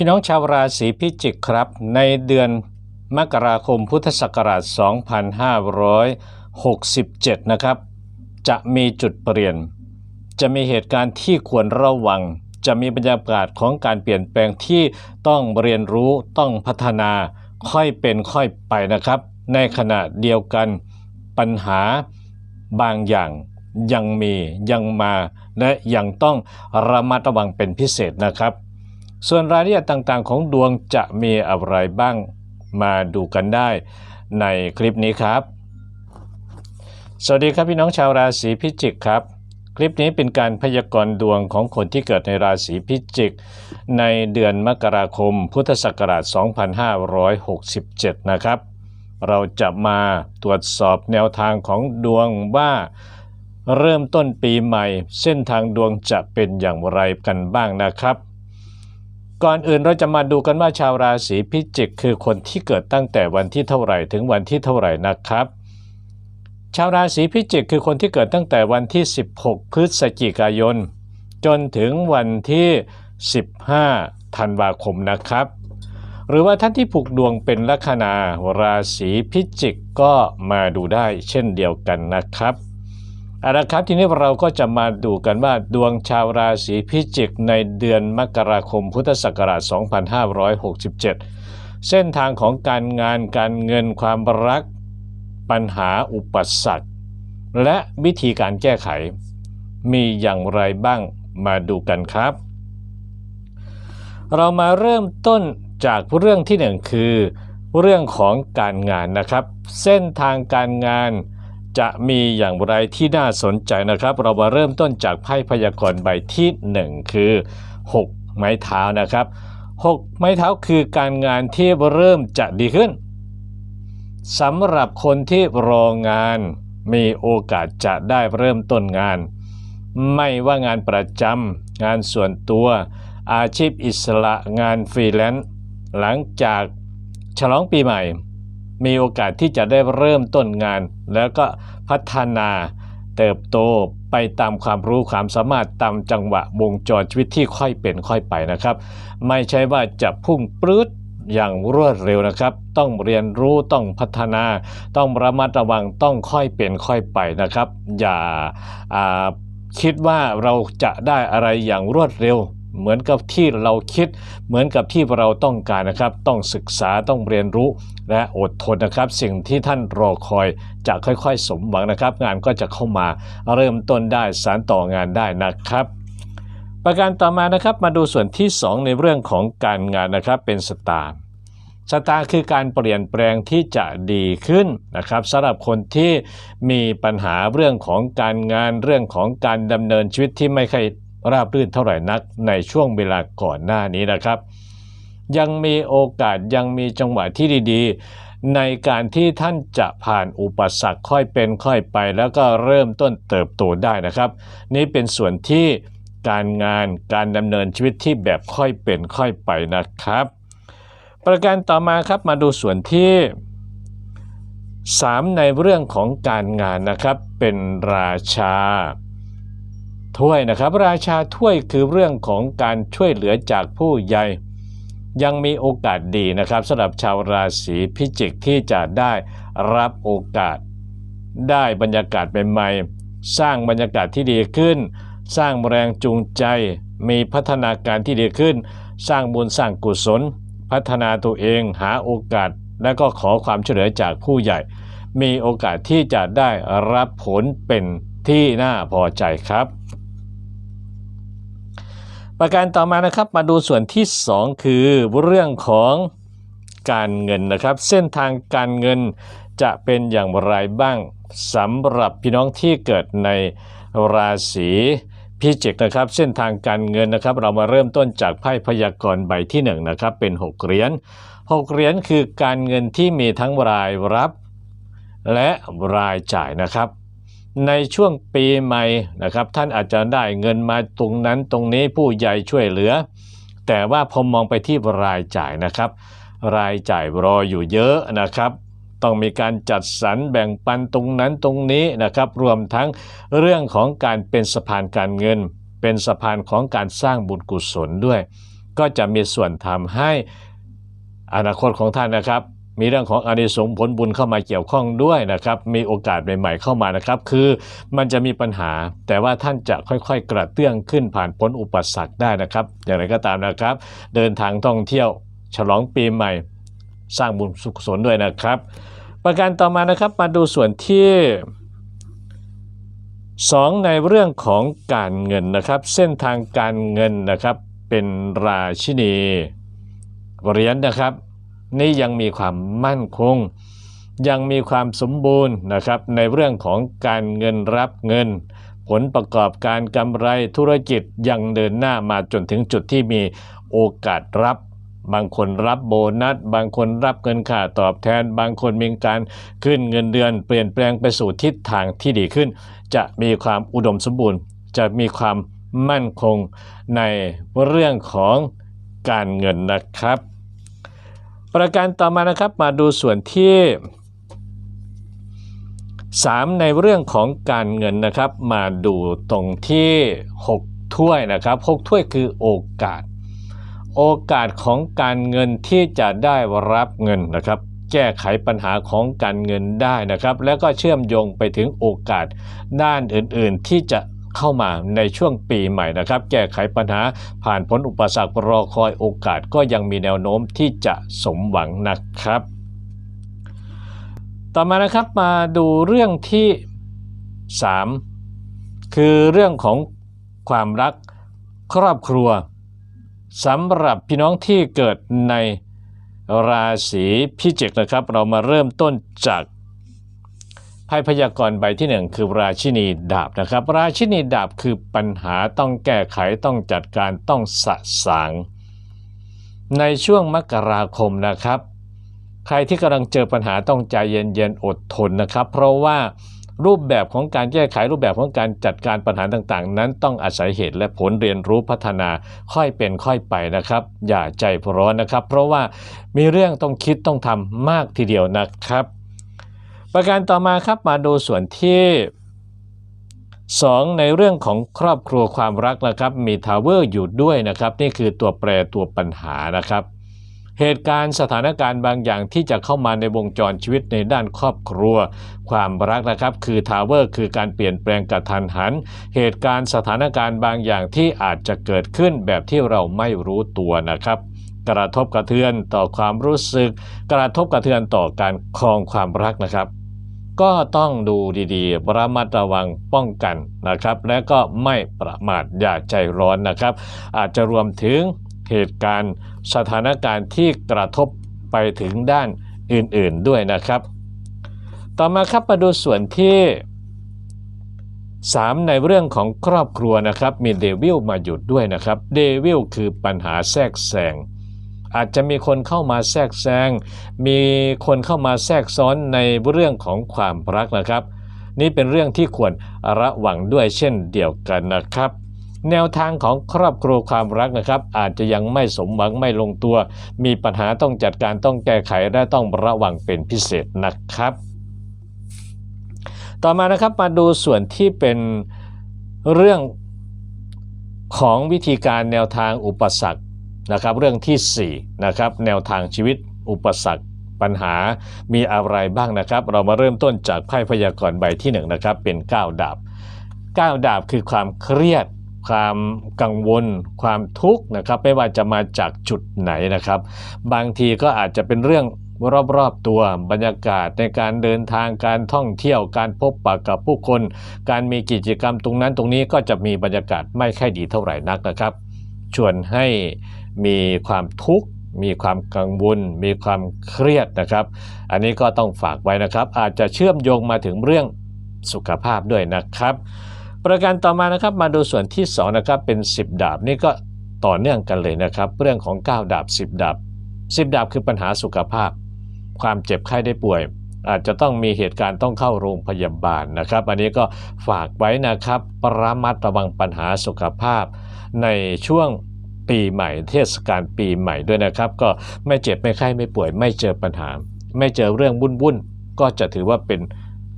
พี่น้องชาวราศีพิจิกครับ ในเดือนมกราคมพุทธศักราช 2567 นะครับ จะมีจุดเปลี่ยน จะมีเหตุการณ์ที่ควรระวัง จะมีบรรยากาศของการเปลี่ยนแปลงที่ต้องเรียนรู้ต้องพัฒนาค่อยเป็นค่อยไปนะครับ ในขณะเดียวกันปัญหาบางอย่างยังมียังมา และยังต้องระมัดระวังเป็นพิเศษนะครับ ส่วนรายละเอียดต่างๆ ของดวงจะมีอะไรบ้างมาดูกันได้ในคลิปนี้ครับ สวัสดีครับพี่น้องชาวราศีพิจิกครับ คลิปนี้เป็นการพยากรณ์ดวงของคนที่เกิดในราศีพิจิก ในเดือนมกราคม พุทธศักราช 2567 นะครับ เราจะมาตรวจสอบแนวทางของดวงว่าเริ่มต้นปีใหม่ เส้นทางดวงจะเป็นอย่างไรกันบ้างนะครับ ก่อนอื่นเราจะมาดูกันว่าชาวราศีพิจิก คือคนที่เกิดตั้งแต่วันที่เท่าไหร่ถึงวันที่เท่าไหร่นะครับ ชาวราศีพิจิกคือคนที่เกิดตั้งแต่วันที่ 16 พฤศจิกายน จนถึงวันที่ 15 ธันวาคมนะครับ หรือว่าท่านที่ผูกดวงเป็นลัคนาราศีพิจิกก็มาดูได้เช่นเดียวกันนะครับ เอาละครับทีนี้เราก็จะมาดูกันว่าดวงชาวราศีพิจิกในเดือนมกราคมพุทธศักราช 2567 เส้นทางของการงานการเงินความรัก ปัญหาอุปสรรคและวิธีการแก้ไข มีอย่างไรบ้างมาดูกันครับ เรามาเริ่มต้นจากเรื่องที่หนึ่งคือ เรื่องของการงานนะครับ เส้นทางการงาน จะมีอย่างไรที่น่าสนใจนะครับ เรามาเริ่มต้นจากไพ่พยากรณ์ใบที่ 1 คือ 6 ไม้เท้านะครับ 6 ไม้เท้าคือการงานที่เริ่มจะดีขึ้นสำหรับคนที่รองานมีโอกาสจะได้เริ่มต้นงาน ไม่ว่างานประจำงานส่วนตัว อาชีพอิสระงานฟรีแลนซ์หลังจากฉลองปีใหม่ มีโอกาสที่จะได้เริ่มต้นงาน แล้วก็พัฒนาเติบโตไปตามความรู้ความสามารถตามจังหวะวงจรชีวิตที่ค่อยเป็นค่อยไปนะครับ ไม่ใช่ว่าจะพุ่งปลื้ดอย่างรวดเร็วนะครับ ต้องเรียนรู้ต้องพัฒนา ต้องระมัดระวังต้องค่อยเปลี่ยนค่อยไปนะครับ อย่าคิดว่าเราจะได้อะไรอย่างรวดเร็ว เหมือนกับที่เราคิด เหมือนกับที่เราต้องการนะครับ ต้องศึกษาต้องเรียนรู้และอดทนนะครับ สิ่งที่ท่านรอคอยจะค่อยๆ สมหวังนะครับ งานก็จะเข้ามาเริ่มต้นได้สารต่องานได้นะครับ ประการต่อมานะครับมาดูส่วนที่ 2 ในเรื่องของการงานนะครับเป็นสตาร์สตาร์คือการเปลี่ยนแปลงที่จะดีขึ้นนะครับสำหรับคนที่มีปัญหาเรื่องของการงานเรื่องของการดำเนินชีวิตที่ไม่ค่อย ราบรื่นเท่าไหร่นักในช่วงเวลาก่อนหน้านี้นะครับ ยังมีโอกาสยังมีจังหวะที่ดีๆ ในการที่ท่านจะผ่านอุปสรรคค่อยเป็นค่อยไป แล้วก็เริ่มต้นเติบโตได้นะครับ นี่เป็นส่วนที่การงานการดำเนินชีวิตที่แบบค่อยเป็นค่อยไปนะครับ ประการต่อมาครับมาดูส่วนที่ 3 ในเรื่องของการงานนะครับเป็นราชา ถ้วยนะครับ ราชาถ้วยคือเรื่องของการช่วยเหลือจากผู้ใหญ่ยังมีโอกาสดีนะครับสำหรับชาวราศีพิจิกที่จะได้รับโอกาส ได้บรรยากาศใหม่ๆสร้างบรรยากาศที่ดีขึ้น สร้างแรงจูงใจ มีพัฒนาการที่ดีขึ้น สร้างบุญสร้างกุศล พัฒนาตัวเองหาโอกาส และก็ขอความช่วยเหลือจากผู้ใหญ่ มีโอกาสที่จะได้รับผลเป็นที่น่าพอใจครับ ประการต่อมานะครับมาดูส่วนที่ 2 คือเรื่องของการเงินนะครับ เส้นทางการเงินจะเป็นอย่างไรบ้างสำหรับพี่น้องที่เกิดในราศีพิจิกนะครับ เส้นทางการเงินนะครับ เรามาเริ่มต้นจากไพ่พยากรณ์ใบที่1นนะครับเป็น 6 เหรียญ6เหรียญคือการเงินที่มีทั้งรายรับ และรายจ่ายนะครับ ในช่วงปีใหม่นะครับ ท่านอาจจะได้เงินมาตรงนั้นตรงนี้ผู้ใหญ่ช่วยเหลือ แต่ว่าพอมองไปที่รายจ่ายนะครับ รายจ่ายรออยู่เยอะนะครับ ต้องมีการจัดสรรแบ่งปันตรงนั้นตรงนี้นะครับ รวมทั้งเรื่องของการเป็นสะพานการเงิน เป็นสะพานของการสร้างบุญกุศลด้วย ก็จะมีส่วนทำให้อนาคตของท่านนะครับ มีเรื่องของอานิสงส์ผลบุญเข้ามาเกี่ยวข้องด้วยนะครับ มีโอกาสใหม่ๆเข้ามานะครับ คือมันจะมีปัญหา แต่ว่าท่านจะค่อยๆ กระเตื้องขึ้นผ่านพ้นอุปสรรคได้นะครับ อย่างไรก็ตามนะครับ เดินทางท่องเที่ยวฉลองปีใหม่ สร้างบุญสุขสนด้วยนะครับ ประการต่อมานะครับมาดูส่วนที่2ในเรื่องของการเงินนะครับ เส้นทางการเงินนะครับเป็นราชินีเหรียญนะครับ นี่ยังมีความมั่นคง ยังมีความสมบูรณ์นะครับในเรื่องของการเงินรับเงิน ผลประกอบการกำไรธุรกิจยังเดินหน้ามาจนถึงจุดที่มีโอกาสรับบางคนรับโบนัส บางคนรับเงินค่าตอบแทน บางคนมีการขึ้นเงินเดือน เปลี่ยนแปลงไปสู่ทิศทางที่ดีขึ้น จะมีความอุดมสมบูรณ์ จะมีความมั่นคงในเรื่องของการเงินนะครับ ประการต่อมานะครับมาดูส่วนที่ 3 ในเรื่องของการเงินนะครับ มาดูตรงที่ 6 ถ้วยนะครับ 6 ถ้วยคือโอกาส โอกาสของการเงินที่จะได้รับเงินนะครับ แก้ไขปัญหาของการเงินได้นะครับ แล้วก็เชื่อมโยงไปถึงโอกาสด้านอื่นๆ ที่จะ เข้ามาในช่วงปีใหม่นะครับ แก้ไขปัญหาผ่านพ้นอุปสรรครอคอยโอกาสก็ยังมีแนวโน้มที่จะสมหวังนะครับ ต่อมานะครับมาดูเรื่องที่ 3 คือเรื่องของความรักครอบครัวสำหรับพี่น้องที่เกิดในราศีพิจิกนะครับ เรามาเริ่มต้นจาก ไพ่พยากรณ์ใบที่หนึ่งคือราชินีดาบนะครับ ราชินีดาบคือปัญหาต้องแก้ไขต้องจัดการต้องสะสาง ในช่วงมกราคมนะครับ ใครที่กำลังเจอปัญหาต้องใจเย็นๆอดทนนะครับ เพราะว่ารูปแบบของการแก้ไขรูปแบบของการจัดการปัญหาต่างๆ นั้นต้องอาศัยเหตุและผลเรียนรู้พัฒนาค่อยเป็นค่อยไปนะครับ อย่าใจร้อนนะครับ เพราะว่ามีเรื่องต้องคิดต้องทำมากทีเดียวนะครับ ประการต่อมาครับมาดูส่วนที่ 2 ในเรื่องของครอบครัวความรักนะครับ มีทาวเวอร์อยู่ด้วยนะครับ นี่คือตัวแปรตัวปัญหานะครับ เหตุการณ์สถานการณ์บางอย่างที่จะเข้ามาในวงจรชีวิตในด้านครอบครัว ความรักนะครับ คือทาวเวอร์คือการเปลี่ยนแปลงกระทันหัน เหตุการณ์สถานการณ์บางอย่างที่อาจจะเกิดขึ้นแบบที่เราไม่รู้ตัวนะครับกระทบกระเทือนต่อความรู้สึก กระทบกระเทือนต่อการครองความรักนะครับ ก็ต้องดูดีๆ ระมัดระวังป้องกันนะครับ และก็ไม่ประมาทอย่าใจร้อนนะครับ อาจจะรวมถึงเหตุการณ์สถานการณ์ที่กระทบไปถึงด้านอื่นๆด้วยนะครับ ต่อมาครับมาดูส่วนที่ 3 ในเรื่องของครอบครัวนะครับ มีเดวิลมาหยุดด้วยนะครับ เดวิลคือปัญหาแทรกแซง อาจจะมีคนเข้ามาแทรกแซง มีคนเข้ามาแทรกซ้อนในเรื่องของความรักนะครับ นี่เป็นเรื่องที่ควรระวังด้วยเช่นเดียวกันนะครับ แนวทางของครอบครัวความรักนะครับ อาจจะยังไม่สมหวังไม่ลงตัว มีปัญหาต้องจัดการต้องแก้ไขและต้องระวังเป็นพิเศษนะครับ ต่อมานะครับมาดูส่วนที่เป็นเรื่องของวิธีการแนวทางอุปสรรค นะครับเรื่องที่4นะครับแนวทางชีวิตอุปสรรคปัญหามีอะไรบ้างนะครับ เรามาเริ่มต้นจากไพ่พยากรณ์ใบที่1นนะครับเป็น 9 ดาบ 9 ดาบคือความเครียด ความกังวล ความทุกข์นะครับไม่ว่าจะมาจากจุดไหนนะครับ บางทีก็อาจจะเป็นเรื่องรอบๆตัวบรรยากาศในการเดินทางการท่องเที่ยวการพบปะกับผู้คน การมีกิจกรรมตรงนั้นตรงนี้ก็จะมีบรรยากาศไม่ค่อยดีเท่าไหร่นักนะครับ ชวนให้ มีความทุกข์มีความกังวล มีความเครียดนะครับ อันนี้ก็ต้องฝากไว้นะครับ อาจจะเชื่อมโยงมาถึงเรื่องสุขภาพด้วยนะครับ ประการต่อมานะครับมาดูส่วนที่2นะครับเป็น 10 ดาบนี่ก็ต่อเนื่องกันเลยนะครับ เรื่องของ 9 ดาบ 10 ดาบ 10 ดาบคือปัญหาสุขภาพ ความเจ็บไข้ได้ป่วย อาจจะต้องมีเหตุการณ์ต้องเข้าโรงพยาบาลนะครับ อันนี้ก็ฝากไว้นะครับ ประมัดระวังปัญหาสุขภาพ ในช่วง ปีใหม่ เทศกาลปีใหม่ด้วยนะครับ ก็ไม่เจ็บไม่ไข้ไม่ป่วย ไม่เจอปัญหา ไม่เจอเรื่องวุ่นๆก็จะถือว่าเป็น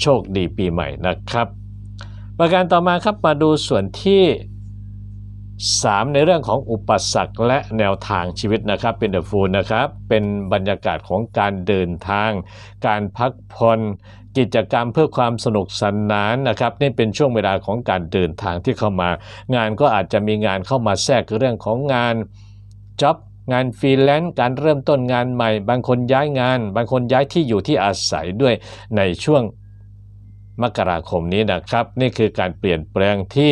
โชคดีปีใหม่นะครับ ประการต่อมาครับมาดูส่วนที่ 3 ในเรื่องของอุปสรรคและแนวทางชีวิตนะครับเป็นเดอะฟูลนะครับ เป็นบรรยากาศของการเดินทาง การพักผ่อน กิจกรรมเพื่อความสนุกสนานนะครับนี่เป็นช่วงเวลาของการเดินทางที่เข้ามา งานก็อาจจะมีงานเข้ามาแทรกคือเรื่องของงานจ็อบงานฟรีแลนซ์การเริ่มต้นงานใหม่ บางคนย้ายงาน บางคนย้ายที่อยู่ที่อาศัยด้วยในช่วง มกราคมนี้นะครับ นี่คือการเปลี่ยนแปลงที่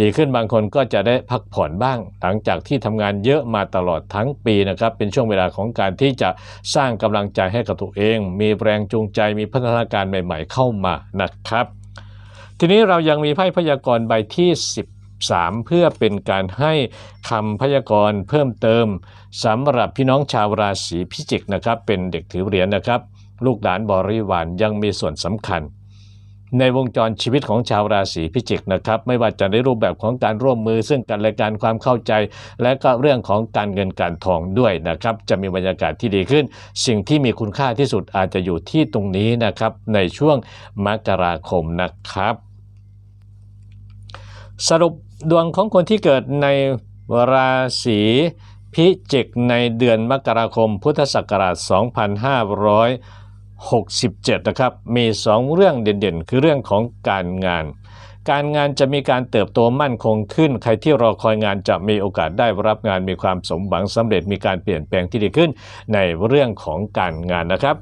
ดีขึ้นบางคนก็จะได้พักผ่อนบ้าง หลังจากที่ทำงานเยอะมาตลอดทั้งปีนะครับ เป็นช่วงเวลาของการที่จะสร้างกำลังใจให้กับตัวเอง มีแรงจูงใจมีพัฒนาการใหม่ ๆ เข้ามานะครับ ทีนี้เรายังมีไพ่พยากรณ์ใบที่13เพื่อเป็นการให้คำพยากรณ์เพิ่มเติมสำหรับพี่น้องชาวราศีพิจิกนะครับ เป็นเด็กถือเหรียญนะครับ ลูกหลานบริวารยังมีส่วนสำคัญ ในวงจรชีวิตของชาวราศีพิจิกนะครับไม่ว่าจะในรูปแบบของการร่วมมือ ซึ่งกันและกันความเข้าใจ และก็เรื่องของการเงินการทองด้วยนะครับจะมีบรรยากาศที่ดีขึ้น สิ่งที่มีคุณค่าที่สุดอาจจะอยู่ที่ตรงนี้นะครับในช่วงมกราคมนะครับ สรุปดวงของคนที่เกิดในราศีพิจิกในเดือนมกราคมพุทธศักราช 2500 67 นะครับ มี 2 เรื่องเด่นๆ คือเรื่องของการงาน การงานจะมีการเติบโตมั่นคงขึ้น ใครที่รอคอยงานจะมีโอกาสได้รับงานมีความสมหวังสำเร็จมีการเปลี่ยนแปลงที่ดีขึ้น ในเรื่องของการงานนะครับ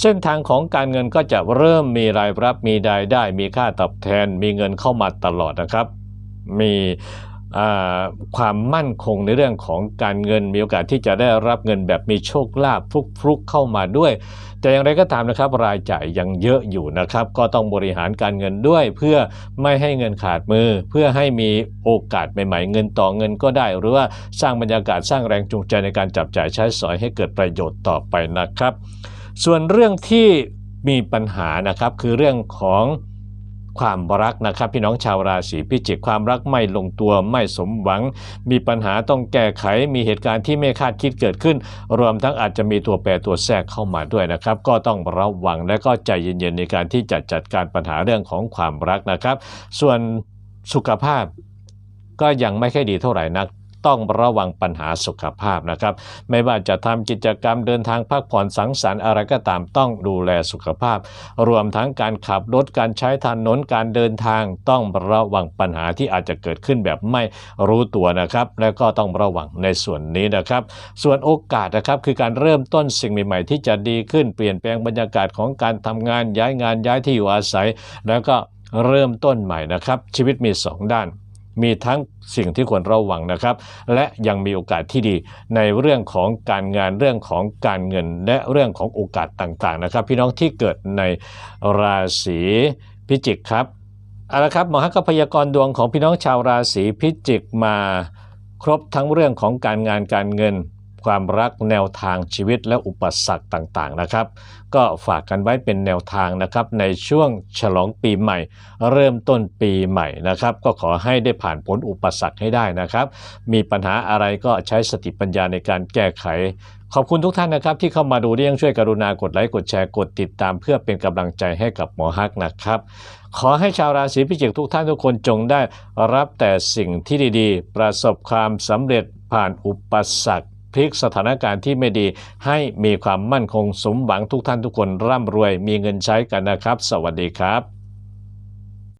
เส้นทางของการเงินก็จะเริ่มมีรายรับมีรายได้ มีค่าตอบแทน มีเงินเข้ามาตลอดนะครับ มี ความมั่นคงในเรื่องของการเงิน มีโอกาสที่จะได้รับเงินแบบมีโชคลาภฟลุกๆเข้ามาด้วย แต่อย่างไรก็ตามนะครับรายจ่ายยังเยอะอยู่นะครับ ก็ต้องบริหารการเงินด้วย เพื่อไม่ให้เงินขาดมือ เพื่อให้มีโอกาสใหม่ๆ เงินต่อเงินก็ได้ หรือว่าสร้างบรรยากาศสร้างแรงจูงใจในการจับจ่ายใช้สอยให้เกิดประโยชน์ต่อไปนะครับ ส่วนเรื่องที่มีปัญหานะครับคือเรื่องของ ความรักนะครับ พี่น้องชาวราศีพิจิกความรักไม่ลงตัวไม่สมหวัง มีปัญหาต้องแก้ไขมีเหตุการณ์ที่ไม่คาดคิดเกิดขึ้น รวมทั้งอาจจะมีตัวแปรตัวแทรกเข้ามาด้วยนะครับ ก็ต้องระวังและก็ใจเย็นๆในการที่จะจัดการปัญหาเรื่องของความรักนะครับ ส่วนสุขภาพก็ยังไม่ค่อยดีเท่าไหร่นัก ต้องระวังปัญหาสุขภาพนะครับ ไม่ว่าจะทำกิจกรรมเดินทางพักผ่อนสังสรรค์อะไรก็ตามต้องดูแลสุขภาพ รวมทั้งการขับรถการใช้ถนนการเดินทางต้องระวังปัญหาที่อาจจะเกิดขึ้นแบบไม่รู้ตัวนะครับ และก็ต้องระวังในส่วนนี้นะครับ ส่วนโอกาสนะครับคือการเริ่มต้นสิ่งใหม่ๆ ที่จะดีขึ้นเปลี่ยนแปลงบรรยากาศของการทำงานย้ายงานย้ายที่อยู่อาศัย แล้วก็เริ่มต้นใหม่นะครับ ชีวิตมีสองด้าน มีทั้งสิ่งที่ควรระวังนะครับ และยังมีโอกาสที่ดีในเรื่องของการงานเรื่องของการเงิน และเรื่องของโอกาสต่างๆนะครับ พี่น้องที่เกิดในราศีพิจิกครับเอาละครับหมอฮักก็พยากรณ์ดวงของพี่น้องชาวราศีพิจิกมาครบทั้งเรื่องของการงานการเงิน ความรักแนวทางชีวิตและอุปสรรคต่างๆนะครับ ก็ฝากกันไว้เป็นแนวทางนะครับในช่วงฉลองปีใหม่ เริ่มต้นปีใหม่นะครับ ก็ขอให้ได้ผ่านพ้นอุปสรรคให้ได้นะครับ มีปัญหาอะไรก็ใช้สติปัญญาในการแก้ไขขอบคุณทุกท่านนะครับ ที่เข้ามาดูที่ยังช่วยกรุณากดไลค์กดแชร์กดติดตาม เพื่อเป็นกำลังใจให้กับหมอฮักนะครับ ขอให้ชาวราศีพิจิกทุกท่านทุกคนจงได้รับแต่สิ่งที่ดีๆ ประสบความสำเร็จผ่านอุปสรรค พลิกสถานการณ์ที่ไม่ดี ให้มีความมั่นคงสมหวังทุกท่านทุกคนร่ำรวยมีเงินใช้กันนะครับ สวัสดีครับ